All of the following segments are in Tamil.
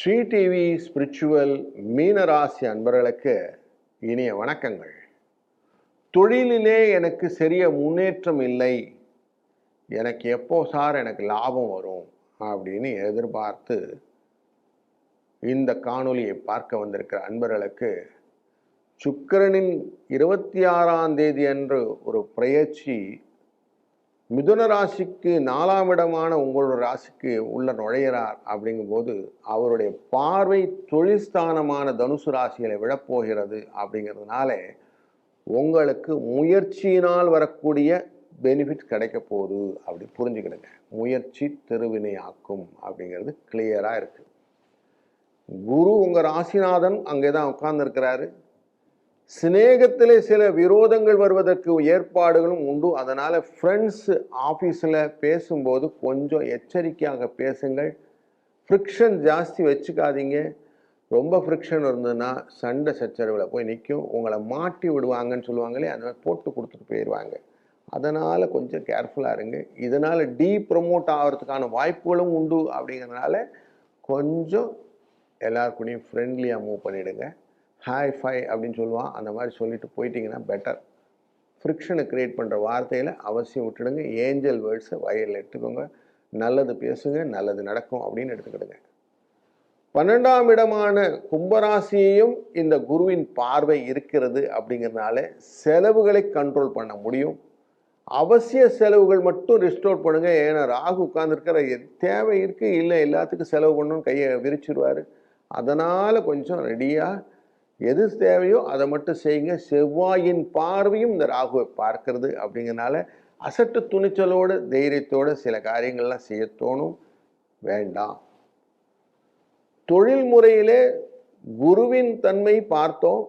ஸ்ரீ டிவி ஸ்பிரிச்சுவல் மீனராசி அன்பர்களுக்கு இனிய வணக்கங்கள். தொழிலிலே எனக்கு சரிய முன்னேற்றம் இல்லை. எனக்கு எப்போ சார் எனக்கு லாபம் வரும் அப்படின்னு எதிர்பார்த்து இந்த காணொலியை பார்க்க வந்திருக்கிற அன்பர்களுக்கு சுக்கிரனின் இருபத்தி ஆறாம் தேதி அன்று ஒரு பிரயற்சி மிதுன ராசிக்கு நாலாம் இடமான உங்களோட ராசிக்கு உள்ள நுழையிறார் அப்படிங்கும்போது அவருடைய பார்வை தொழில்ஸ்தானமான தனுசு ராசிகளை விழப்போகிறது அப்படிங்கிறதுனால உங்களுக்கு முயற்சியினால் வரக்கூடிய பெனிஃபிட் கிடைக்க போகுது அப்படி புரிஞ்சுக்கிடுங்க. முயற்சி தெருவினை ஆக்கும் அப்படிங்கிறது கிளியராக இருக்குது குரு உங்கள் ராசிநாதன் அங்கே தான் உட்கார்ந்துருக்கிறாரு. சிநேகத்திலே சில விரோதங்கள் வருவதற்கு ஏற்பாடுகளும் உண்டு. அதனால் ஃப்ரெண்ட்ஸ் ஆஃபீஸில் பேசும்போது கொஞ்சம் எச்சரிக்கையாக பேசுங்கள். ஃப்ரிக்ஷன் ஜாஸ்தி வச்சுக்காதீங்க. ரொம்ப ஃப்ரிக்ஷன் இருந்ததுன்னா சண்டை சச்சரவில் போய் நிற்கும் உங்களை மாட்டி விடுவாங்கன்னு சொல்லுவாங்களே அந்த மாதிரி போட்டு கொடுத்துட்டு போயிடுவாங்க அதனால் கொஞ்சம் கேர்ஃபுல்லாக இருங்க. இதனால் டீ ப்ரமோட் ஆகிறதுக்கான வாய்ப்புகளும் உண்டு அப்படிங்கிறதுனால கொஞ்சம் எல்லாருக்குடையும் ஃப்ரெண்ட்லியாக மூவ் பண்ணிவிடுங்க ஹாய் ஃபை அப்படின்னு சொல்லுவான். அந்த மாதிரி சொல்லிட்டு போயிட்டீங்கன்னா பெட்டர் ஃப்ரிக்ஷனை க்ரியேட் பண்ணுற வார்த்தையில் அவசியம் விட்டுடுங்க. ஏஞ்சல் வேர்ட்ஸை வயலில் எடுத்துக்கோங்க. நல்லது பேசுங்க நல்லது நடக்கும் அப்படின்னு எடுத்துக்கிடுங்க. பன்னெண்டாம் இடமான கும்பராசியையும் இந்த குருவின் பார்வை இருக்கிறது அப்படிங்கிறதுனால செலவுகளை கண்ட்ரோல் பண்ண முடியும். அவசிய செலவுகள் மட்டும் ரிஸ்டோர் பண்ணுங்க. ஏன்னா ராகு உட்காந்துருக்கிற தேவை இருக்குது இல்லை எல்லாத்துக்கும் செலவு பண்ணணும்னு கையை விரிச்சிருவார். அதனால் கொஞ்சம் ரெடியாக எது தேவையோ அதை மட்டும் செய்யுங்க. செவ்வாயின் பார்வையும் இந்த ராகுவை பார்க்கறது அப்படிங்கிறனால அசட்டு துணிச்சலோடு தைரியத்தோடு சில காரியங்கள்லாம் செய்ய தோணும். வேண்டாம். தொழில் முறையிலே குருவின் தன்மை பார்த்தோம்.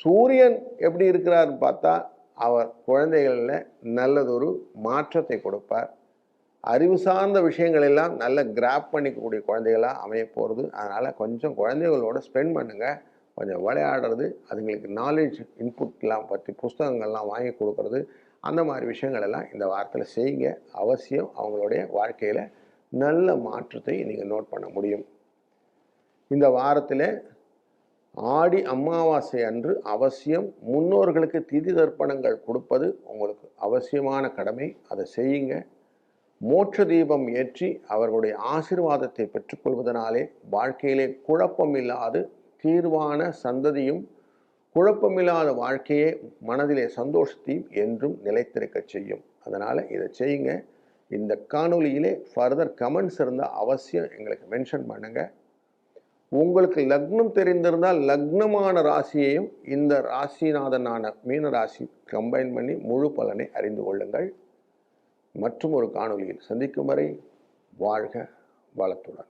சூரியன் எப்படி இருக்கிறார்னு பார்த்தா அவர் குழந்தைகளில் நல்லதொரு மாற்றத்தை கொடுப்பார். அறிவு சார்ந்த விஷயங்கள் எல்லாம் நல்ல கிராப் பண்ணிக்கக்கூடிய குழந்தைகளாக அமைய போகிறது அதனால் கொஞ்சம் குழந்தைகளோட ஸ்பெண்ட் பண்ணுங்கள் கொஞ்சம் விளையாடுறது அதுங்களுக்கு நாலேஜ் இன்புட்லாம் பற்றி புஸ்தகங்கள்லாம் வாங்கி கொடுக்கறது அந்த மாதிரி விஷயங்கள் எல்லாம் இந்த வாரத்தில் செய்யுங்க. அவசியம் அவங்களுடைய வாழ்க்கையில் நல்ல மாற்றத்தை நீங்கள் நோட் பண்ண முடியும். இந்த வாரத்தில் ஆடி அமாவாசை அன்று அவசியம் முன்னோர்களுக்கு திதி தர்ப்பணங்கள் கொடுப்பது உங்களுக்கு அவசியமான கடமை. அதை செய்யுங்க. மோட்ச தீபம் ஏற்றி அவர்களுடைய ஆசிர்வாதத்தை பெற்றுக்கொள்வதனாலே வாழ்க்கையிலே குழப்பம் இல்லாது தீர்வான சந்ததியும் குழப்பமில்லாத வாழ்க்கையே மனதிலே சந்தோஷத்தையும் என்றும் நிலைத்திருக்க செய்யும். அதனால் இதை செய்யுங்க. இந்த காணொலியிலே ஃபர்தர் கமெண்ட்ஸ் இருந்தால் அவசியம் எங்களுக்கு மென்ஷன் பண்ணுங்கள் உங்களுக்கு லக்னம் தெரிந்திருந்தால் லக்னமான ராசியையும் இந்த ராசிநாதனான மீன ராசி கம்பைன் பண்ணி முழு பலனை அறிந்து கொள்ளுங்கள். மற்றும் ஒரு காணொலியில் சந்திக்கும் வரை வாழ்க வளத்துடன்.